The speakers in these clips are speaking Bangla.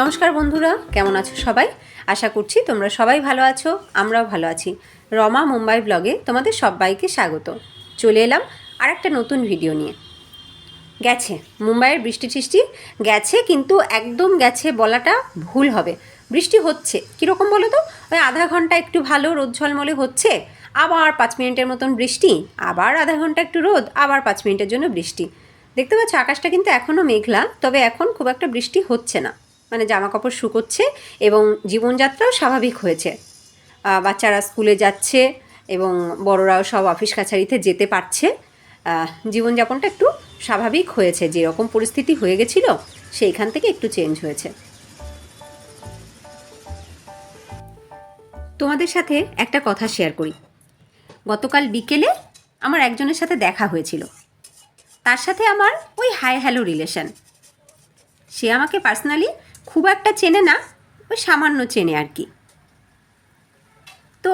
নমস্কার বন্ধুরা, কেমন আছো সবাই? আশা করছি তোমরা সবাই ভালো আছো, আমরাও ভালো আছি। রমা মুম্বাই ব্লগে তোমাদের সবাইকে স্বাগত। চলে এলাম আর একটা নতুন ভিডিও নিয়ে। গেছে, মুম্বাইয়ের বৃষ্টি টিষ্টি গেছে, কিন্তু একদম গেছে বলাটা ভুল হবে। বৃষ্টি হচ্ছে, কীরকম বলো তো? ওই আধা ঘণ্টা একটু ভালো, রোদ ঝলমলে হচ্ছে, আবার পাঁচ মিনিটের মতন বৃষ্টি, আবার আধা ঘণ্টা একটু রোদ, আবার পাঁচ মিনিটের জন্য বৃষ্টি। দেখতে পাচ্ছ, আকাশটা কিন্তু এখনও মেঘলা, তবে এখন খুব একটা বৃষ্টি হচ্ছে না। মানে জামা কাপড় শুকোচ্ছে এবং জীবনযাত্রাও স্বাভাবিক হয়েছে। বাচ্চারা স্কুলে যাচ্ছে এবং বড়রাও সব অফিস কাছারিতে যেতে পারছে। জীবনযাপনটা একটু স্বাভাবিক হয়েছে। যেরকম পরিস্থিতি হয়ে গেছিল, সেইখান থেকে একটু চেঞ্জ হয়েছে। তোমাদের সাথে একটা কথা শেয়ার করি। গতকাল বিকেলে আমার একজনের সাথে দেখা হয়েছিল। তার সাথে আমার ওই হাই হ্যালো রিলেশন সে আমাকে পার্সোনালি খুব একটা চেনে না, ওই সামান্য চেনে আর কি। তো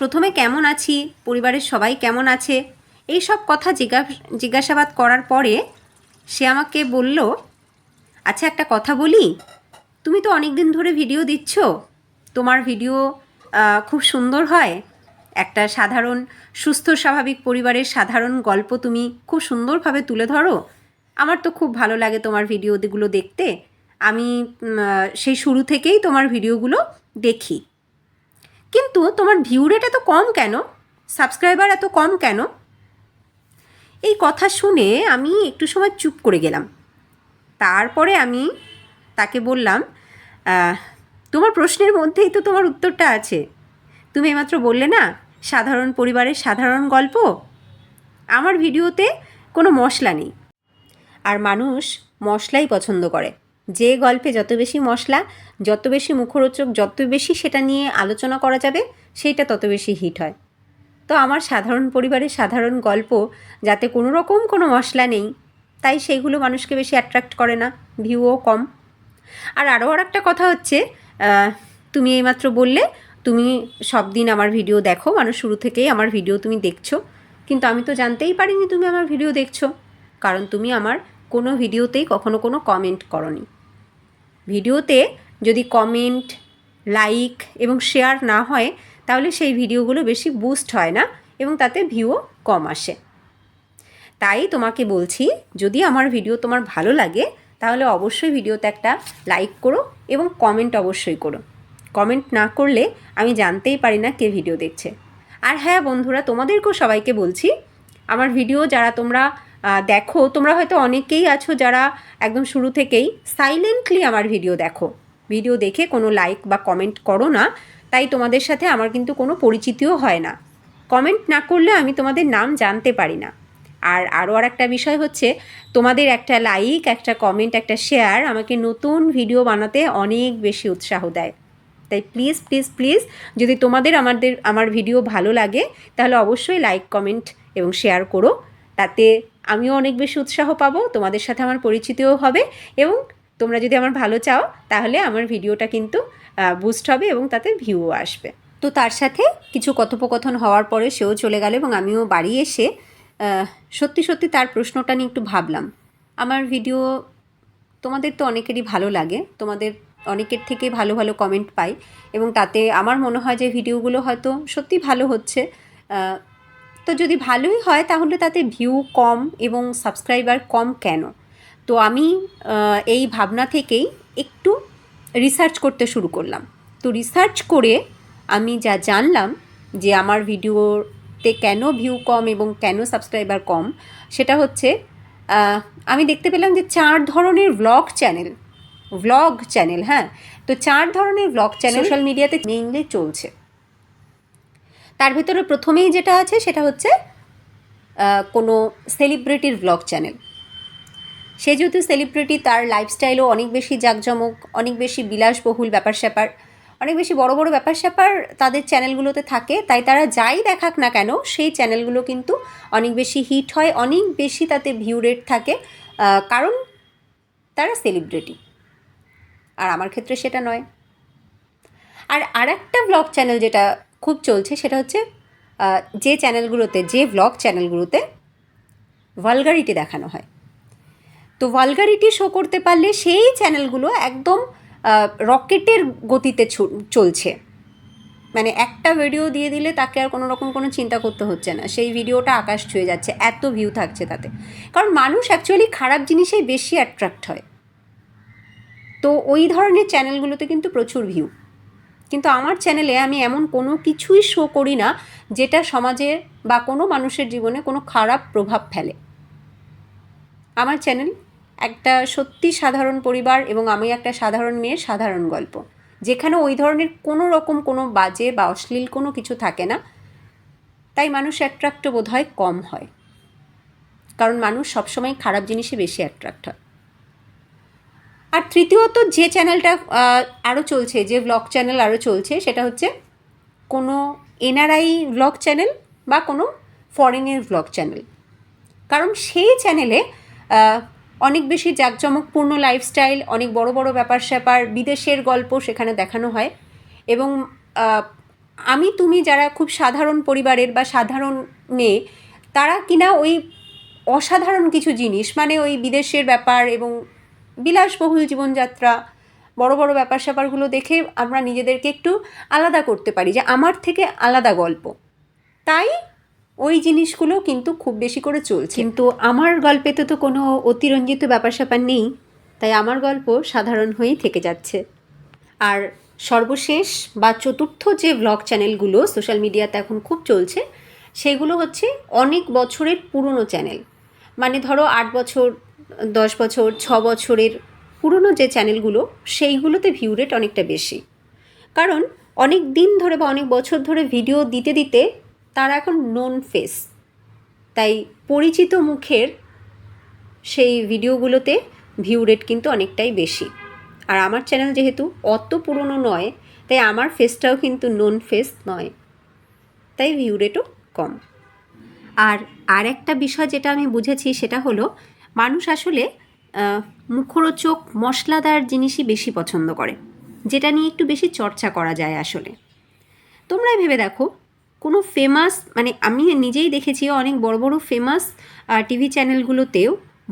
প্রথমে কেমন আছি? পরিবারের সবাই কেমন আছে? এই সব কথা জিজ্ঞা জিজ্ঞাসাবাদ করার পরে সে আমাকে বলল আচ্ছা একটা কথা বলি। তুমি তো অনেক দিন ধরে ভিডিও দিচ্ছ। তোমার ভিডিও খুব সুন্দর হয়। একটা সাধারণ, সুস্থ, স্বাভাবিক পরিবারের সাধারণ গল্প তুমি খুব সুন্দরভাবে তুলে ধরো। আমার তো খুব ভালো লাগে তোমার ভিডিওগুলো দেখতে। আমি সেই শুরু থেকেই তোমার ভিডিওগুলো দেখি। কিন্তু তোমার ভিউ রেট এত কম কেন? সাবস্ক্রাইবার এত কম কেন? এই কথা শুনে আমি একটু সময় চুপ করে গেলাম। তারপরে আমি তাকে বললাম তোমার প্রশ্নের মধ্যেই তো তোমার উত্তরটা আছে। তুমি এইমাত্র বললে না, সাধারণ পরিবারের সাধারণ গল্প? আমার ভিডিওতে কোনো মশলা নেই। আর মানুষ মশলাই পছন্দ করে। যে গল্পে যত বেশি মশলা, যত বেশি মুখরোচক, যত বেশি সেটা নিয়ে আলোচনা করা যাবে, সেইটা তত বেশি হিট হয়। তো আমার সাধারণ পরিবারের সাধারণ গল্প, যাতে কোনো রকম কোনো মশলা নেই, তাই সেইগুলো মানুষকে বেশি অ্যাট্রাক্ট করে না ভিউও কম। আর আরও আর একটা কথা হচ্ছে তুমি এইমাত্র বললে, তুমি সব দিন আমার ভিডিও দেখো, মানুষ শুরু থেকেই আমার ভিডিও তুমি দেখছ, কিন্তু আমি তো জানতেই পারিনি তুমি আমার ভিডিও দেখছ, কারণ তুমি আমার কোনো ভিডিওতেই কখনো কোনো কমেন্ট করনি। ভিডিওতে যদি কমেন্ট লাইক এবং শেয়ার না হয়, তাহলে সেই ভিডিওগুলো বেশি বুস্ট হয় না এবং তাতে ভিউও কম আসে। তাই তোমাকে বলছি, যদি আমার ভিডিও তোমার ভালো লাগে, তাহলে অবশ্যই ভিডিওতে একটা লাইক করো এবং কমেন্ট অবশ্যই করো। কমেন্ট না করলে আমি জানতেই পারি না কে ভিডিও দেখছে। আর হ্যাঁ বন্ধুরা, তোমাদেরকেও সবাইকে বলছি, আমার ভিডিও যারা তোমরা দেখো, তোমরা হয়তো অনেকেই আছো যারা একদম শুরু থেকেই সাইলেন্টলি আমার ভিডিও দেখো। ভিডিও দেখে কোনো লাইক বা কমেন্ট করো না, তাই তোমাদের সাথে আমার কিন্তু কোনো পরিচিতিও হয় না। কমেন্ট না করলে আমি তোমাদের নাম জানতে পারি না। আর আরও আর একটা বিষয় হচ্ছে, তোমাদের একটা লাইক একটা কমেন্ট একটা শেয়ার আমাকে নতুন ভিডিও বানাতে অনেক বেশি উৎসাহ দেয়। তাই প্লিজ প্লিজ প্লিজ যদি তোমাদের আমাদের, আমার ভিডিও ভালো লাগে, তাহলে অবশ্যই লাইক কমেন্ট এবং শেয়ার করো। তাতে আমিও অনেক বেশি উৎসাহ পাবো, তোমাদের সাথে আমার পরিচিতিও হবে এবং তোমরা যদি আমার ভালো চাও, তাহলে আমার ভিডিওটা কিন্তু বুস্ট হবে এবং তাতে ভিউও আসবে। তো তার সাথে কিছু কথোপকথন হওয়ার পরে সেও চলে গেল এবং আমিও বাড়ি এসে সত্যি সত্যি তার প্রশ্নটা নিয়ে একটু ভাবলাম। আমার ভিডিও তোমাদের তো অনেকেরই ভালো লাগে, তোমাদের অনেকের থেকে ভালো ভালো কমেন্ট পাই এবং তাতে আমার মনে হয় যে ভিডিওগুলো হয়তো সত্যি ভালো হচ্ছে। তো যদি ভালোই হয় তাহলে তাতে ভিউ কম এবং সাবস্ক্রাইবার কম কেন? তো আমি এই ভাবনা থেকেই একটু রিসার্চ করতে শুরু করলাম। তো রিসার্চ করে আমি যা জানলাম যে আমার ভিডিওতে কেন ভিউ কম এবং কেন সাবস্ক্রাইবার কম সেটা হচ্ছে আমি দেখতে পেলাম যে চার ধরনের ভ্লগ চ্যানেল ভ্লগ চ্যানেল হ্যাঁ? তো চার ধরনের ভ্লগ চ্যানেল সোশ্যাল মিডিয়াতে মেইনলি চলছে। তার ভিতরে প্রথমেই যেটা আছে সেটা হচ্ছে কোনো সেলিব্রিটির ভ্লগ চ্যানেল সে যেহেতু সেলিব্রিটি তার লাইফস্টাইলও অনেক বেশি জাঁকজমক, অনেক বেশি বিলাসবহুল ব্যাপার স্যাপার অনেক বেশি বড় বড় ব্যাপার স্যাপার তাদের চ্যানেলগুলোতে থাকে, তাই তারা যাই দেখাক না কেন, সেই চ্যানেলগুলো কিন্তু অনেক বেশি হিট হয়, অনেক বেশি তাতে ভিউ রেট থাকে কারণ তারা সেলিব্রিটি আর আমার ক্ষেত্রে সেটা নয়। আর আরেকটা ব্লগ চ্যানেল যেটা খুব চলছে, সেটা হচ্ছে যে চ্যানেলগুলোতে, যে ব্লগ চ্যানেলগুলোতে ভালগারিটি দেখানো হয়। তো ভালগারিটি শো করতে পারলে সেই চ্যানেলগুলো একদম রকেটের গতিতে চলছে। মানে একটা ভিডিও দিয়ে দিলে তাকে আর কোনো রকম কোনো চিন্তা করতে হচ্ছে না। সেই ভিডিওটা আকাশ ছুঁয়ে যাচ্ছে, এত ভিউ থাকছে তাতে। কারণ মানুষ অ্যাকচুয়ালি খারাপ জিনিসেই বেশি অ্যাট্রাক্ট হয়। তো ওই ধরনের চ্যানেলগুলোতে কিন্তু প্রচুর ভিউ কিন্তু আমার চ্যানেলে আমি এমন কোনো কিছুই শো করি না যেটা সমাজে বা কোনো মানুষের জীবনে কোনো খারাপ প্রভাব ফেলে। আমার চ্যানেল একটা সত্যি সাধারণ পরিবার এবং আমি একটা সাধারণ মেয়ের সাধারণ গল্প। যেখানে ওই ধরনের কোনো রকম কোনো বাজে বা অশ্লীল কোনো কিছু থাকে না, তাই মানুষ অ্যাট্রাক্ট বোধ হয় কম হয়। কারণ মানুষ সবসময় খারাপ জিনিসে বেশি অ্যাট্রাক্ট হয়। আর তৃতীয়ত যে চ্যানেলটা আরও চলছে, যে ব্লগ চ্যানেল আরও চলছে, সেটা হচ্ছে কোনো এনআরআই ব্লগ চ্যানেল বা কোনো ফরেনের ব্লগ চ্যানেল কারণ সেই চ্যানেলে অনেক বেশি জাঁকজমকপূর্ণ লাইফস্টাইল অনেক বড় বড় ব্যাপার স্যাপার, বিদেশের গল্প সেখানে দেখানো হয়। এবং আমি, তুমি যারা খুব সাধারণ পরিবারের বা সাধারণ মেয়ে, তারা কিনা ওই অসাধারণ কিছু জিনিস মানে ওই বিদেশের ব্যাপার এবং বিলাসবহুল জীবনযাত্রা, বড় বড় ব্যাপার স্যাপারগুলো দেখে আমরা নিজেদেরকে একটু আলাদা করতে পারি যে আমার থেকে আলাদা গল্প। তাই ওই জিনিসগুলো কিন্তু খুব বেশি করে চলছে। কিন্তু আমার গল্পেতে তো কোনো অতিরঞ্জিত ব্যাপার স্যাপার নেই, তাই আমার গল্প সাধারণ হয়েই থেকে যাচ্ছে। আর সর্বশেষ বা চতুর্থ যে ব্লগ চ্যানেলগুলো সোশ্যাল মিডিয়াতে এখন খুব চলছে, সেগুলো হচ্ছে অনেক বছরের পুরনো চ্যানেল মানে ধরো আট বছর দশ বছর, ছ বছরের পুরনো যে চ্যানেলগুলো, সেইগুলোতে ভিউ রেট অনেকটা বেশি। কারণ অনেক দিন ধরে বা অনেক বছর ধরে ভিডিও দিতে দিতে তারা এখন নোন ফেস তাই পরিচিত মুখের সেই ভিডিওগুলোতে ভিউ রেট কিন্তু অনেকটাই বেশি। আর আমার চ্যানেল যেহেতু অত পুরনো নয়, তাই আমার ফেসটাও কিন্তু নোন ফেস নয়। তাই ভিউ রেটও কম। আর আর একটা বিষয় যেটা আমি বুঝেছি সেটা হলো মানুষ আসলে মুখরোচক, মশলাদার জিনিসই বেশি পছন্দ করে, যেটা নিয়ে একটু বেশি চর্চা করা যায় আসলে। তোমরাই ভেবে দেখো, কোনো ফেমাস মানে আমি নিজেই দেখেছি অনেক বড় বড় ফেমাস টিভি চ্যানেলগুলোতেও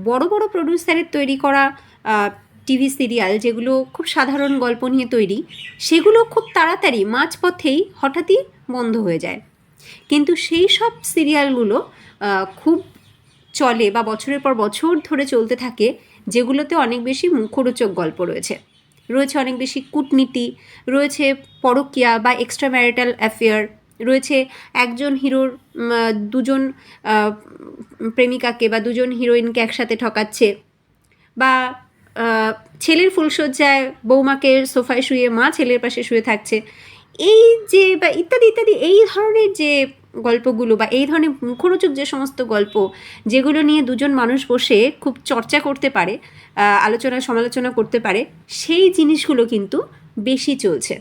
বড় বড় প্রডিউসারের তৈরি করা টিভি সিরিয়াল যেগুলো খুব সাধারণ গল্প নিয়ে তৈরি, সেগুলো খুব তাড়াতাড়ি মাঝপথেই হঠাৎই বন্ধ হয়ে যায়। কিন্তু সেই সব সিরিয়ালগুলো খুব চলে বা বছরের পর বছর ধরে চলতে থাকে, যেগুলোতে অনেক বেশি মুখরোচক গল্প রয়েছে। রয়েছে অনেক বেশি কূটনীতি, রয়েছে পরকীয়া বা এক্সট্রা ম্যারিটাল অ্যাফেয়ার রয়েছে একজন হিরোর দুজন প্রেমিকাকে বা দুজন হিরোইনকে একসাথে ঠকাচ্ছে বা ছেলের ফুলশয্যায় বৌমাকে সোফায় শুয়ে মা ছেলের পাশে শুয়ে থাকছে। এই যে বা ইত্যাদি ইত্যাদি, এই ধরনের যে গল্পগুলো বা এই ধরনের মুখরোচক যে সমস্ত গল্প, যেগুলো নিয়ে দুজন মানুষ বসে খুব চর্চা করতে পারে আলোচনা, সমালোচনা করতে পারে, সেই জিনিসগুলো কিন্তু বেশি চলছে।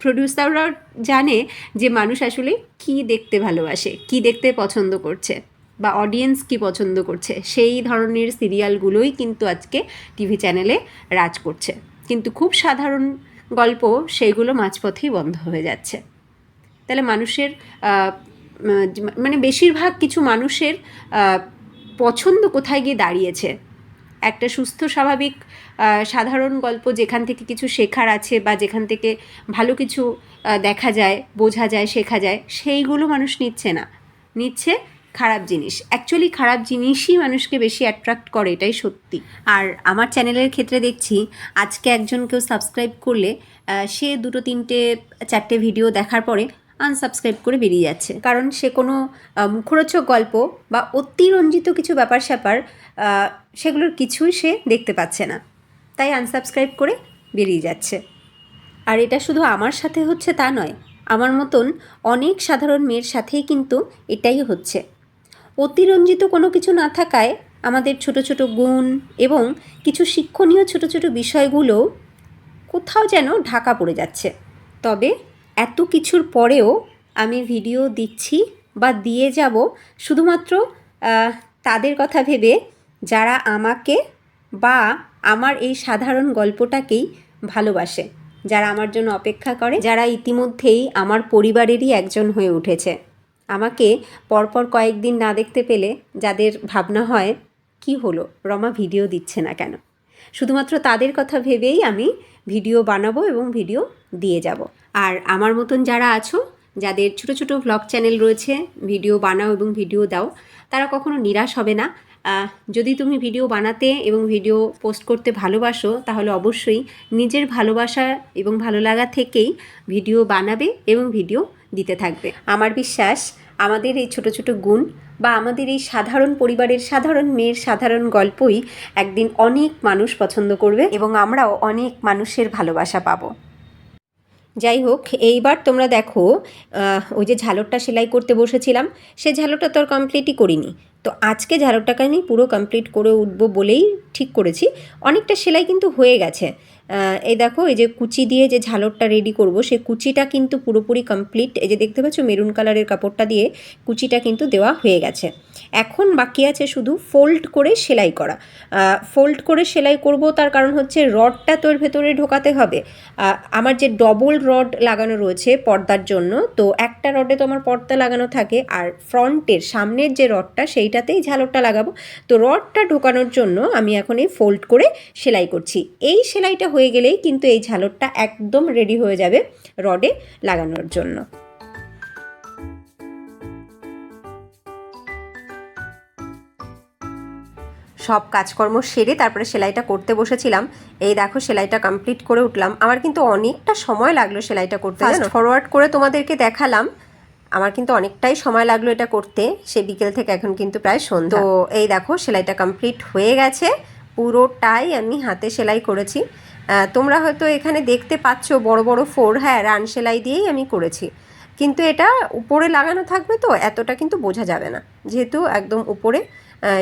প্রডিউসাররা জানে যে মানুষ আসলে কি দেখতে ভালোবাসে, কি দেখতে পছন্দ করছে বা অডিয়েন্স কি পছন্দ করছে। সেই ধরনের সিরিয়ালগুলোই কিন্তু আজকে টিভি চ্যানেলে রাজ করছে। কিন্তু খুব সাধারণ গল্প, সেইগুলো মাঝপথেই বন্ধ হয়ে যাচ্ছে। তাহলে মানুষের মানে বেশিরভাগ কিছু মানুষের পছন্দ কোথায় গিয়ে দাঁড়িয়েছে? একটা সুস্থ, স্বাভাবিক সাধারণ গল্প যেখান থেকে কিছু শেখার আছে বা যেখান থেকে ভালো কিছু দেখা যায়, বোঝা যায়, শেখা যায়, সেইগুলো মানুষ নিচ্ছে না। নিচ্ছে খারাপ জিনিস। অ্যাকচুয়ালি খারাপ জিনিসই মানুষকে বেশি অ্যাট্রাক্ট করে, এটাই সত্যি। আর আমার চ্যানেলের ক্ষেত্রে দেখছি, আজকে একজন কেউ সাবস্ক্রাইব করলে সে দুটো, তিনটে, চারটে ভিডিও দেখার পরে আনসাবস্ক্রাইব করে বেরিয়ে যাচ্ছে। কারণ সে কোনো মুখরোচক গল্প বা অতিরঞ্জিত কিছু ব্যাপার স্যাপার সেগুলোর কিছুই সে দেখতে পাচ্ছে না। তাই আনসাবস্ক্রাইব করে বেরিয়ে যাচ্ছে। আর এটা শুধু আমার সাথে হচ্ছে তা নয়, আমার মতন অনেক সাধারণ মেয়ের সাথেই কিন্তু এটাই হচ্ছে। অতিরঞ্জিত কোনো কিছু না থাকায় আমাদের ছোট ছোট গুণ এবং কিছু শিক্ষণীয় ছোট ছোট বিষয়গুলো কোথাও যেন ঢাকা পড়ে যাচ্ছে। তবে এত কিছুর পরেও আমি ভিডিও দিচ্ছি বা দিয়ে যাব শুধুমাত্র তাদের কথা ভেবে যারা আমাকে বা আমার এই সাধারণ গল্পটাকেই ভালোবাসে, যারা আমার জন্য অপেক্ষা করে, যারা ইতিমধ্যেই আমার পরিবারেরই একজন হয়ে উঠেছে। আমাকে পরপর কয়েকদিন না দেখতে পেলে যাদের ভাবনা হয়, কি হলো? রমা ভিডিও দিচ্ছে না কেন? শুধুমাত্র তাদের কথা ভেবেই আমি ভিডিও বানাবো এবং ভিডিও দিয়ে যাব। আর আমার মতন যারা আছো, যাদের ছোট ছোট ভ্লগ চ্যানেল রয়েছে, ভিডিও বানাও এবং ভিডিও দাও, তারা কখনো নিরাশ হবে না। যদি তুমি ভিডিও বানাতে এবং ভিডিও পোস্ট করতে ভালোবাসো, তাহলে অবশ্যই নিজের ভালোবাসা এবং ভালো লাগা থেকেই ভিডিও বানাবে এবং ভিডিও দিতে থাকবে। আমার বিশ্বাস, আমাদের এই ছোট ছোট গুণ বা আমাদের এই সাধারণ পরিবারের সাধারণ মেয়ের সাধারণ গল্পই একদিন অনেক মানুষ পছন্দ করবে এবং আমরাও অনেক মানুষের ভালোবাসা পাবো। যাই হোক, এইবার তোমরা দেখো ওই যে ঝালরটা সেলাই করতে বসেছিলাম, সে ঝালরটা তো আর কমপ্লিটই করিনি। তো আজকে ঝালরটাকে আমি পুরো কমপ্লিট করে উঠবো বলেই ঠিক করেছি। অনেকটা সেলাই কিন্তু হয়ে গেছে। এই দেখো, এই যে কুচি দিয়ে যে ঝালরটা রেডি করব, সে কুচিটা কিন্তু পুরোপুরি কমপ্লিট এই যে দেখতে পাচ্ছ মেরুন কালারের কাপড়টা দিয়ে কুচিটা কিন্তু দেওয়া হয়ে গেছে। এখন বাকি আছে শুধু ফোল্ড করে সেলাই করা। ফোল্ড করে সেলাই করব, তার কারণ হচ্ছে রডটা তোর ভেতরে ঢোকাতে হবে। আমার যে ডবল রড লাগানো রয়েছে পর্দার জন্য, তো একটা রডে তো আমার পর্দা লাগানো থাকে, আর ফ্রন্টের, সামনের যে রডটা, সেইটাতেই ঝালরটা লাগাবো। তো রডটা ঢোকানোর জন্য আমি এখন এই ফোল্ড করে সেলাই করছি। এই সেলাইটা হয়ে গেলেই কিন্তু এই ঝালরটা একদম রেডি হয়ে যাবে রডে লাগানোর জন্য। সব কাজকর্ম সেরে তারপরে সেলাইটা করতে বসেছিলাম। এই দেখো সেলাইটা কমপ্লিট করে উঠলাম। আমার কিন্তু অনেকটা সময় লাগল সেলাইটা করতে ফরওয়ার্ড করে তোমাদেরকে দেখালাম। আমার কিন্তু অনেকটাই সময় লাগল এটা করতে। সে বিকেল থেকে এখন কিন্তু প্রায় সন্ধ্যা। তো। এই দেখো সেলাইটা কমপ্লিট হয়ে গেছে। পুরোটাই আমি হাতে সেলাই করেছি। তোমরা হয়তো এখানে দেখতে পাচ্ছ বড় বড় ফোর হ্যাঁ রান সেলাই দিয়েই আমি করেছি। কিন্তু এটা উপরে লাগানো থাকবে তো, এতটা কিন্তু বোঝা যাবে না। যেহেতু একদম উপরে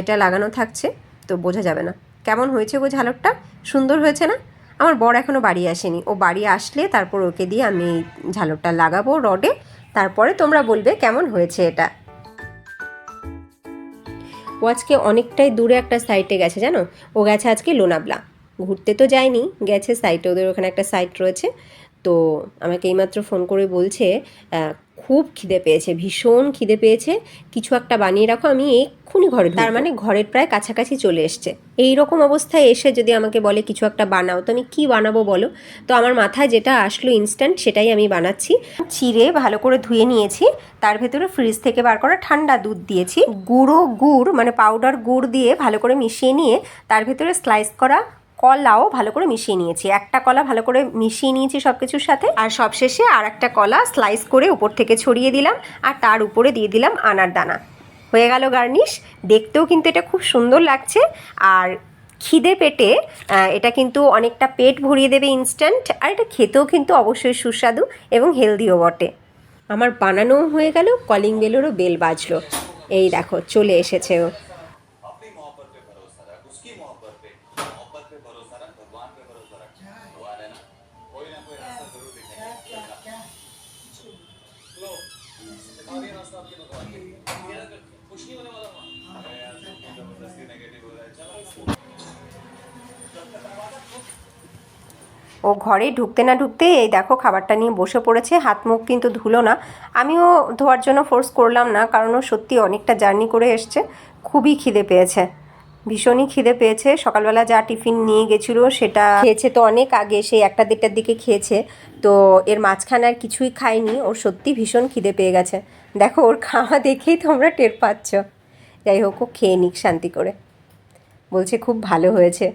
এটা লাগানো থাকছে, তো বোঝা যাবে না। কেমন হয়েছে গো ঝালকটা সুন্দর হয়েছে না? আমার বর এখনও বাড়ি আসেনি। ও বাড়ি আসলে তারপর ওকে দিয়ে আমি ঝালকটা লাগাবো রডে। তারপরে তোমরা বলবে কেমন হয়েছে এটা। ও আজকে অনেকটাই দূরে একটা সাইটে গেছে, জানো? ও গেছে আজকে লোনাবলা। ঘুরতে তো যায়নি গেছে সাইটে ওদের ওখানে একটা সাইট রয়েছে। তো আমাকে এইমাত্র ফোন করে বলছে খুব খিদে পেয়েছে, ভীষণ খিদে পেয়েছে। কিছু একটা বানিয়ে রাখো, আমি এক্ষুনি ঘরে তার মানে ঘরের প্রায় কাছাকাছি চলে এসছে। এই রকম অবস্থায় এসে যদি আমাকে বলে কিছু একটা বানাও, তো আমি কি বানাবো বলো? তো আমার মাথায় যেটা আসলো ইনস্ট্যান্ট সেটাই আমি বানাচ্ছি। চিড়ে ভালো করে ধুয়ে নিয়েছি, তার ভেতরে ফ্রিজ থেকে বার করা ঠান্ডা দুধ দিয়েছি। গুঁড়ো গুড় মানে পাউডার গুড় দিয়ে ভালো করে মিশিয়ে নিয়ে, তার ভেতরে স্লাইস করা কলাও ভালো করে মিশিয়ে নিয়েছি। একটা কলা ভালো করে মিশিয়ে নিয়েছি সব কিছুর সাথে। আর সবশেষে আর একটা কলা স্লাইস করে উপর থেকে ছড়িয়ে দিলাম আর তার উপরে দিয়ে দিলাম আনার দানা। হয়ে গেল গার্নিশ। দেখতেও কিন্তু এটা খুব সুন্দর লাগছে। আর খিদে পেটে এটা কিন্তু অনেকটা পেট ভরিয়ে দেবে ইনস্ট্যান্ট আর এটা খেতেও কিন্তু অবশ্যই সুস্বাদু এবং হেলদিও বটে। আমার বানানোও হয়ে গেল, কলিং বেলেরও বেল বাজলো। এই দেখো, চলে এসেছে ও। ও ঘরে ঢুকতে না ঢুকতে এই দেখো খাবারটা নিয়ে বসে পড়েছে, হাত মুখ কিন্তু ধুলো না। আমিও ধোয়ার জন্য ফোর্স করলাম না, কারণ ও সত্যি অনেকটা জার্নি করে এসছে, খুবই খিদে পেয়েছে। ভীষণই খিদে পেয়েছে। সকালবেলা যা টিফিন নিয়ে গেছিল সেটা খেয়েছে তো অনেক আগে, সেই একটা দেড়টার দিকে খেয়েছে। তো এর মাঝখানে আর কিছুই খায়নি, ওর সত্যি ভীষণ খিদে পেয়ে গেছে। দেখো, ওর খাওয়া দেখেই তোমরা টের পাচ্ছ। যাই হোক, ও খেয়ে নিক শান্তি করে। বলছে, খুব ভালো হয়েছে।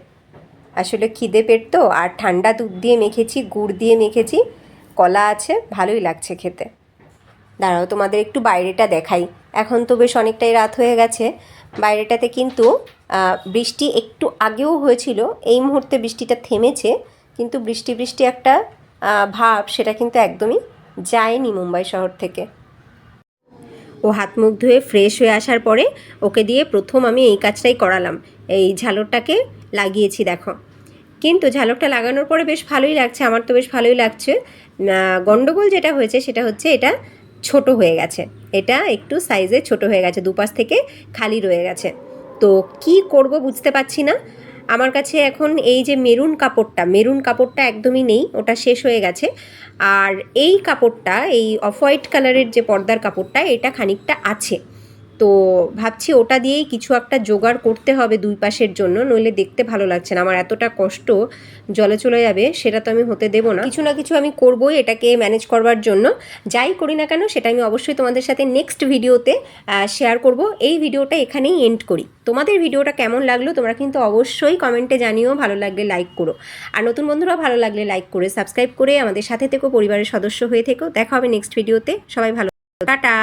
আসলে খিদে পেট তো, আর ঠান্ডা দুধ দিয়ে মেখেছি, গুড় দিয়ে মেখেছি, কলা আছে, ভালোই লাগছে খেতে। দাঁড়াও, তোমাদের একটু বাইরেটা দেখাই। এখন তো বেশ অনেকটাই রাত হয়ে গেছে। বাইরেটাতে কিন্তু বৃষ্টি একটু আগেও হয়েছিল এই মুহূর্তে বৃষ্টিটা থেমেছে কিন্তু বৃষ্টি বৃষ্টি একটা ভাব সেটা কিন্তু একদমই যায়নি মুম্বাই শহর থেকে। ও হাত মুখ ধুয়ে ফ্রেশ হয়ে আসার পরে ওকে দিয়ে প্রথম আমি এই কাজটাই করালাম। এই ঝালরটাকে লাগিয়েছি দেখো। কিন্তু ঝালরটা লাগানোর পরে বেশ ভালোই লাগছে আমার তো বেশ ভালোই লাগছে। আহ, গন্ডগোল যেটা হয়েছে সেটা হচ্ছে এটা ছোট হয়ে গেছে। এটা একটু সাইজে ছোট হয়ে গেছে, দুপাশ থেকে খালি রয়ে গেছে। তো কি করব বুঝতে পারছি না। আমার কাছে এখন এই যে মেরুন কাপড়টা মেরুন কাপড়টা একদমই নেই, ওটা শেষ হয়ে গেছে। আর এই কাপড়টা, এই অফ হোয়াইট কালারের যে পর্দার কাপড়টা, এটা খানিকটা আছে। তো ভাবছি ওটা দিয়েই কিছু একটা জোগাড় করতে হবে দুই পাশের জন্য, নইলে দেখতে ভালো লাগছে না। আমার এতটা কষ্ট জলে চলে যাবে, সেটা তো আমি হতে দেবো না। কিছু না কিছু আমি করবোই এটাকে ম্যানেজ করবার জন্য। যাই করি না কেন, সেটা আমি অবশ্যই তোমাদের সাথে নেক্সট ভিডিওতে শেয়ার করব। এই ভিডিওটা এখানেই এন্ড করি। তোমাদের ভিডিওটা কেমন লাগল, তোমরা কিন্তু অবশ্যই কমেন্টে জানিও। ভালো লাগলে লাইক করো। আর নতুন বন্ধুরাও ভালো লাগলে লাইক করে সাবস্ক্রাইব করে আমাদের সাথে থেকো, পরিবারের সদস্য হয়ে থেকো। দেখা হবে নেক্সট ভিডিওতে সবাই ভালো টাটা!